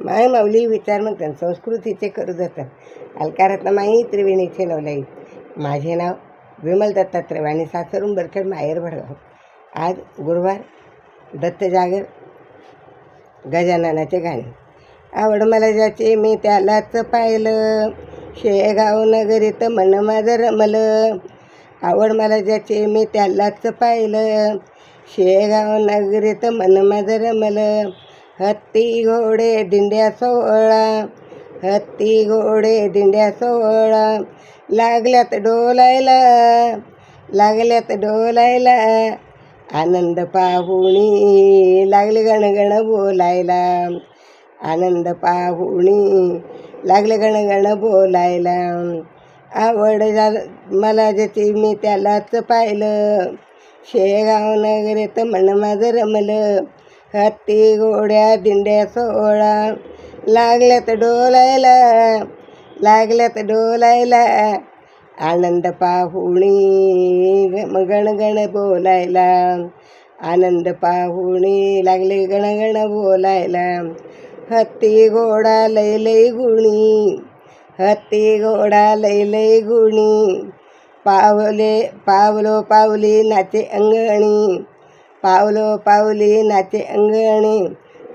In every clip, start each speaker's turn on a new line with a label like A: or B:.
A: माय माऊली विचार मग त्यांना संस्कृतीचे करू जातात अलकारात माई त्रिवेणीचे नवलाई माझे नाव विमल दत्तात्रय आणि सासरून बरखेड माहेर भडगाव. आज गुरुवार दत्त जागर गजाननाचे गाणे. आवड मला ज्याचे मी त्यालाच पाहिलं. शेगाव नगरीत मन माझं रमलं. आवड मला ज्याचे मी त्यालाच पाहिलं. शेगाव नगरीत मन माझं रमलं. हत्ती घोडे दिंड्या सोहळा हत्ती घोडे दिंड्या सोहळा. लागल्यात डोलायला लागल्यात डोलायला. आनंद पाहुणी लागले गणगण बोलायला. आनंद पाहुणी लागले गणगण बोलायला. आवड जा मला ज्याची मी त्यालाच पाहिलं. शेगाव नगरीत मन माझं रमलं. हत्ती घोड्या दिंड्या सोहळा. लागल्यात डोलायला लागल्यात डोलायला. आनंद पाहुणी ग- गणगण बोलायला. आनंद पाहुणी लागले गणगण बोलायला. हत्ती घोडा लय लय गुणी हत्ती घोडा लय लय गुणी. पावले पावलो पावली नाचे अंगणी. पावलो पावली नाचे अंगणी.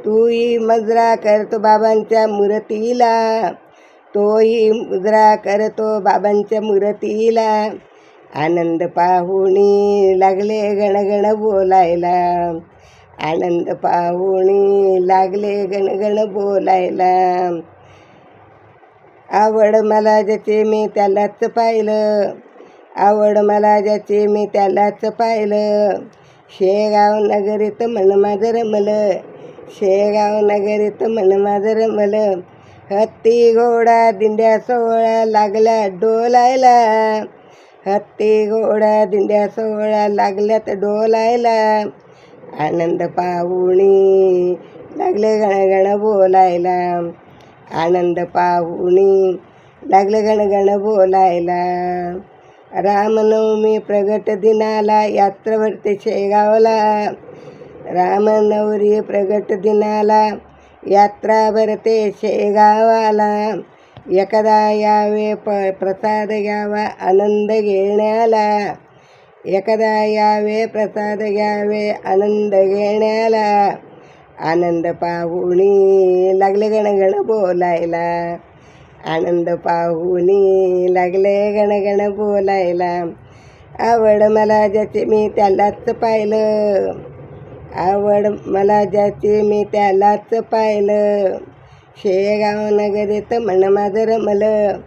A: तूही मजरा करतो बाबांच्या मूर्तीला. तोही मुजरा करतो बाबांच्या मूर्तीला. आनंद पाहुणी लागले गणगण बोलायला. आनंद पाहुणी लागले गणगण बोलायला. आवड मला ज्याचे मी त्यालाच पाहिलं. आवड मला ज्याचे मी त्यालाच पाहिलं. शेगाव नगरीत मन माझं शेगाव नगरीत मन माझं हत्ती घोडा दिंड्या सोहळा लागला डोलायला. हत्ती घोडा दिंड्या सोहळा लागल्यात डोलायला. आनंद पाहुणी लागले गणगण बोलायला. आनंद पाहुणी लागले गणगण बोलायला. रामनवमी प्रगट दिनाला यात्रा भरते शेगावला. रामनवरी प्रगट दिनाला यात्रा भरते शेगावाला. एकदा यावे प प्रसाद घ्यावा आनंद घेण्याला. एकदा यावे प्रसाद घ्यावे आनंद घेण्याला. आनंद पाहुणी लागले गणगण बोलायला. आनंद पाहुनी लागले गणगण बोलायला. आवड मला ज्याचे मी त्यालाच पाहिलं. आवड मला ज्याचे मी त्यालाच पाहिलं. शेगाव नगरीत म्हण माझं रमलं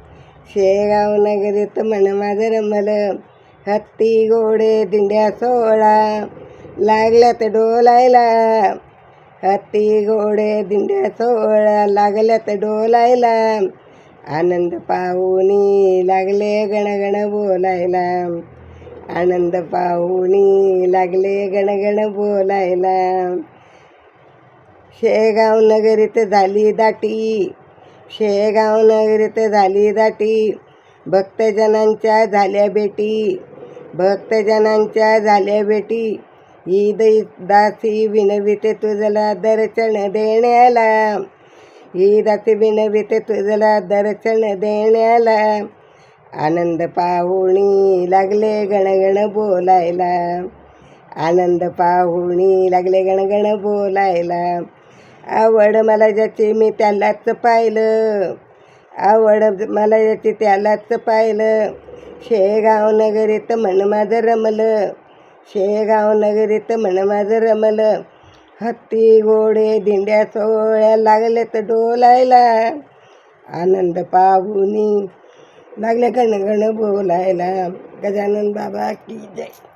A: शेगाव नगरीत म्हण माझं रमलं हत्ती घोडे दिंड्या सोहळा. लागल्यात डोलायला. हत्ती घोडे दिंड्या सोहळा. लागल्यात डोलायला. आनंद पाहुणी लागले गणगण बोलायला. आनंद पाहुणी लागले गणगण बोलायला. शेगाव नगरीत झाली दाटी. शेगाव नगरीत झाली दाटी. भक्तजनांच्या झाल्या बेटी भक्तजनांच्या झाल्या बेटी ही दासी विनविते तुझला दर्शन देण्याला. ही दासी विनविते तुझला दर्शन देण्याला आनंद पाहुणी लागले गणगण बोलायला आनंद पाहुणी लागले गणगण बोलायला आवड मला ज्याची मी त्यालाच पाहिलं आवड मला ज्याची त्यालाच पाहिलं शेगाव नगरीत मन माझं रमलं शेगाव नगरीत मन माझं रमलं हत्ती घोडे दिंड्या सोहळ्या लागले तर डोलायला. आनंद पाहुनी लागले गणगण बोलायला. गजानन बाबा की जय.